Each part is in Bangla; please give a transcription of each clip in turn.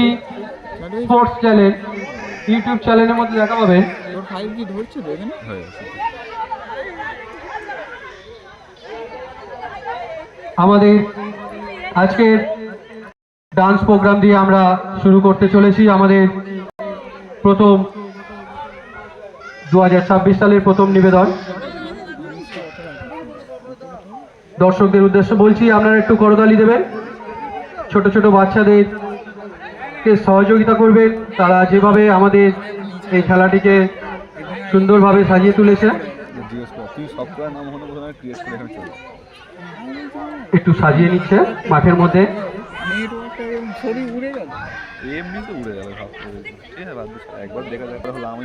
এসপি স্পোর্টস চ্যানেল ইউটিউব চ্যানেলের মধ্যে দেখা হয়ে গেছে। আমাদের আজকের ডান্স প্রোগ্রাম দিয়ে আমরা শুরু করতে চলেছি। আমাদের প্রথম দু হাজার ছাব্বিশ সালের প্রথম নিবেদন। দর্শকদের উদ্দেশ্য বলছি আপনারা একটু করতালি দেবেন। ছোট ছোট বাচ্চাদেরকে সহযোগিতা করবেন তারা যেভাবে আমাদের এই খেলাটিকে সুন্দরভাবে সাজিয়ে তুলেছে। একটু সাজিয়ে নিচ্ছে মাঠের মধ্যে। এমনি তো উড়ে গেল একবার দেখা হলো আমি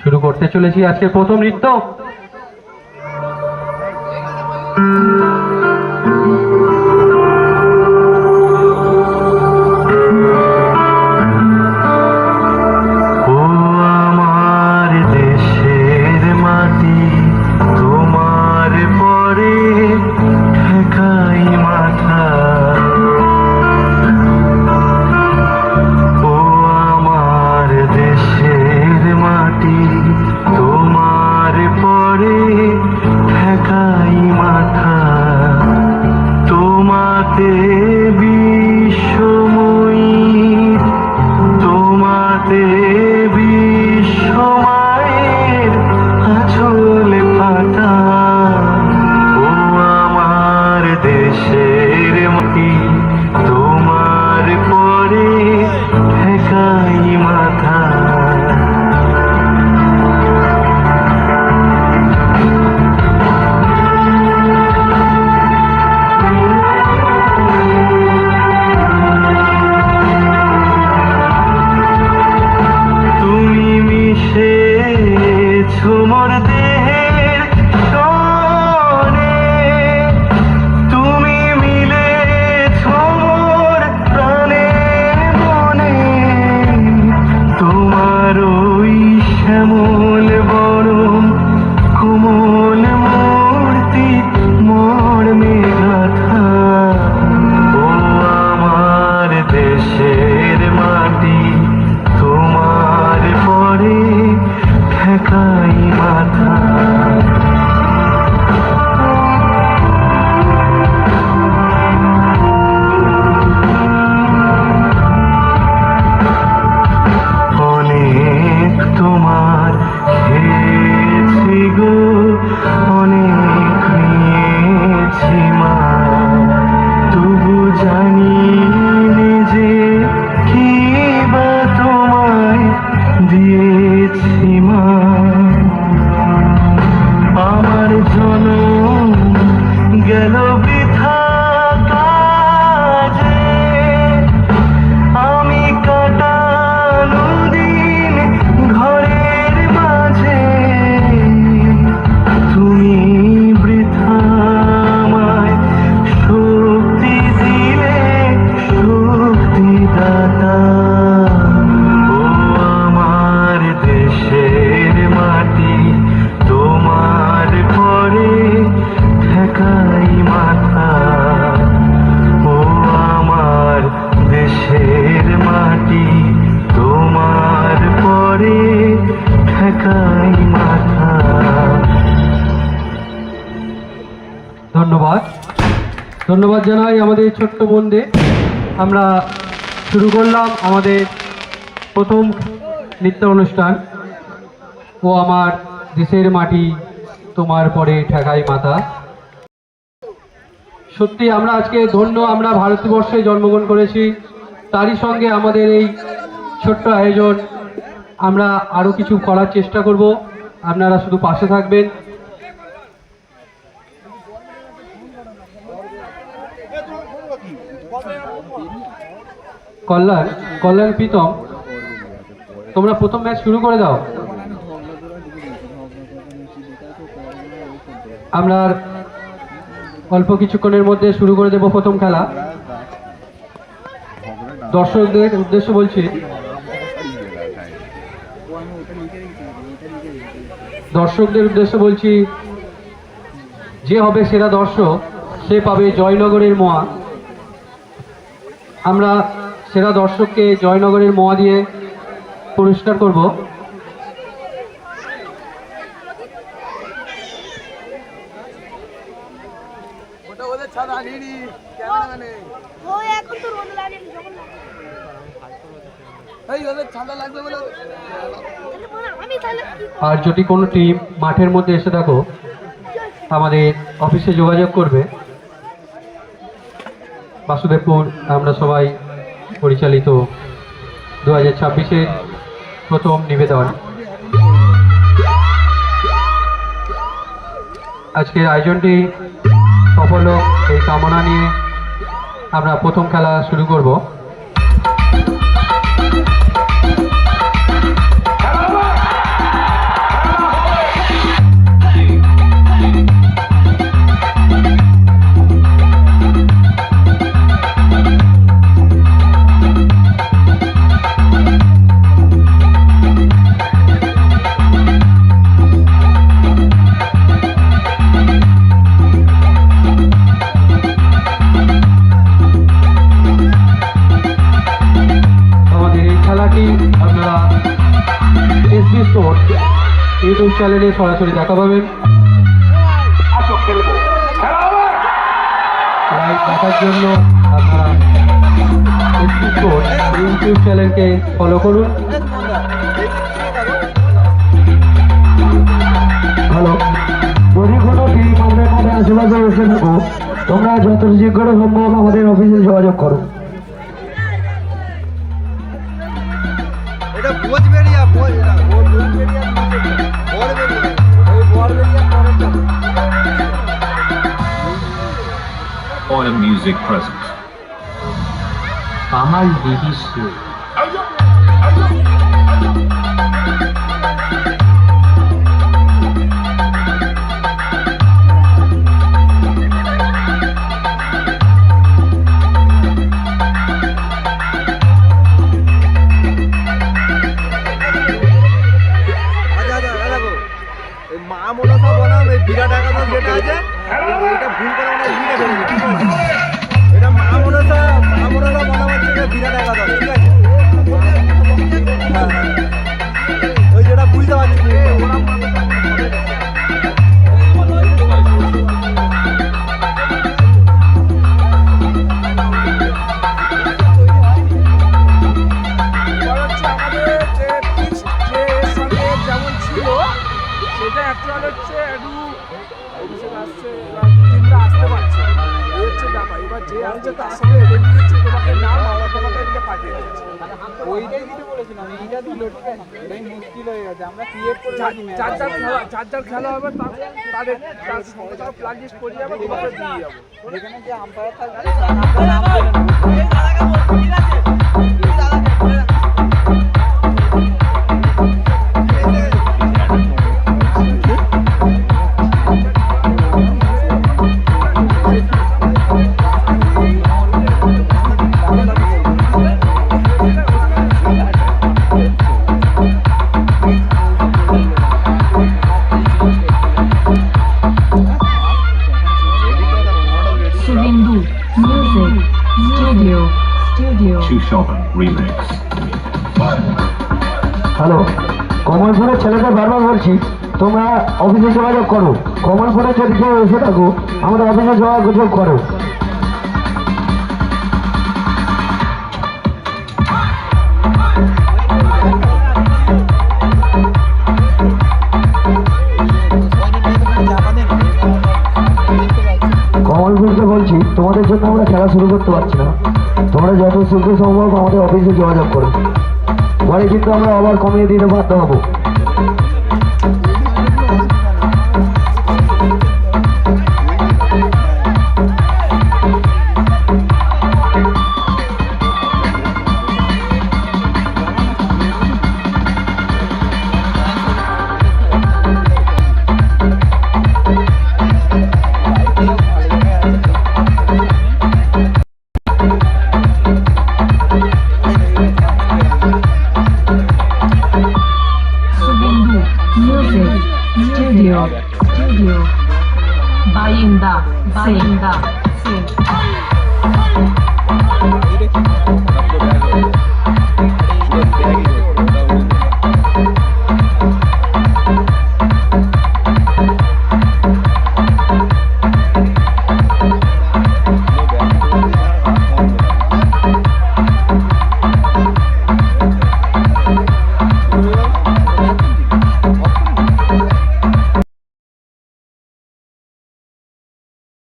শুরু করতে চলেছি আজকে প্রথম নৃত্য। दे ধন্যবাদ জানাই আমাদের ছোট্ট বন্ধে। আমরা শুরু করলাম আমাদের প্রথম নৃত্য অনুষ্ঠান। ও আমার দেশের মাটি, তোমার পরে ঠেকাই মাথা। সত্যি আমরা আজকে ধন্য, আমরা ভারতবর্ষে জন্মগ্রহণ করেছি। তারই সঙ্গে আমাদের এই ছোট্ট আয়োজন, আমরা আরও কিছু করার চেষ্টা করব। আপনারা শুধু পাশে থাকবেন। কল্যাণ কল্যাণ প্রীতম, তোমরা প্রথম ম্যাচ শুরু করে দাও। আমরা অল্প কিছুক্ষণের মধ্যে শুরু করে দেব প্রথম খেলা। দর্শকদের উদ্দেশ্য বলছি, দর্শকদের উদ্দেশ্য বলছি, যে হবে সেরা দর্শক, সে পাবে জয়নগরের মোয়া। আমরা সেরা দর্শককে জয়নগরের মোয়া দিয়ে পুরস্কার করব। ও এখন তো রোদ লাগে যখন তাহলে বলো, আমি তাহলে কি করব? আর যদি কোনো টিম মাঠের মধ্যে এসে থাকো আমাদের অফিসে যোগাযোগ করবে। বাসুদেবপুর, আমরা সবাই পরিচালিত দু হাজার ছাব্বিশের প্রথম নিবেদন। আজকের আয়োজনটি সফল এই কামনা নিয়ে আমরা প্রথম খেলা শুরু করব। চ্যানেলে সরাসরি দেখা পাবেন। দেখার জন্য ইউটিউব চ্যানেলকে ফলো করুন। যদি কোনো তোমরা যত শীঘ্র সম্ভব আমাদের অফিসে যোগাযোগ করো। এটা বোঝবেরিয়া বোঝবেরিয়া বড়বেরিয়া ওই বড়বেরিয়া পরেরটা Oil Music present. আমার দেহিস আচ্ছা যে আমি তার সঙ্গে এনে দিয়েছে তোমাকে নাম আমরা তোমাকে এদিকে পাঠিয়ে দিচ্ছি ওইটাই কিছু বলেছিলাম এইটা দিল ঠিক আছে এটাই মুশকিল হয়ে গেছে আমরা ক্রিয়েট করে রাখি যার যার খেলা যার যার খেলা হবে তাদের তার সঙ্গে তার লিস্ট করে যাবে তোমাকে দিয়ে যাব যেখানে যে আম্পায়ার থাকবে তার নাম বলে নেব। হ্যালো কমলপুরের ছেলেদের বারবার বলছি, তোমরা অফিসে যোগাযোগ করো। কমলপুরে যদি কেউ এসে থাকো, আমাদের অফিসে যোগাযোগ করো। কমলপুরকে বলছি, তোমাদের জন্য আমরা খেলা শুরু করতে পারছি না। তোমরা যত শীঘ্র সম্ভব আমাদের অফিসে যোগাযোগ করো। পরে কিন্তু আমরা আবার কমিয়ে দিতে বাধ্য হব। 마인다, 마인다, 시. 네. 네.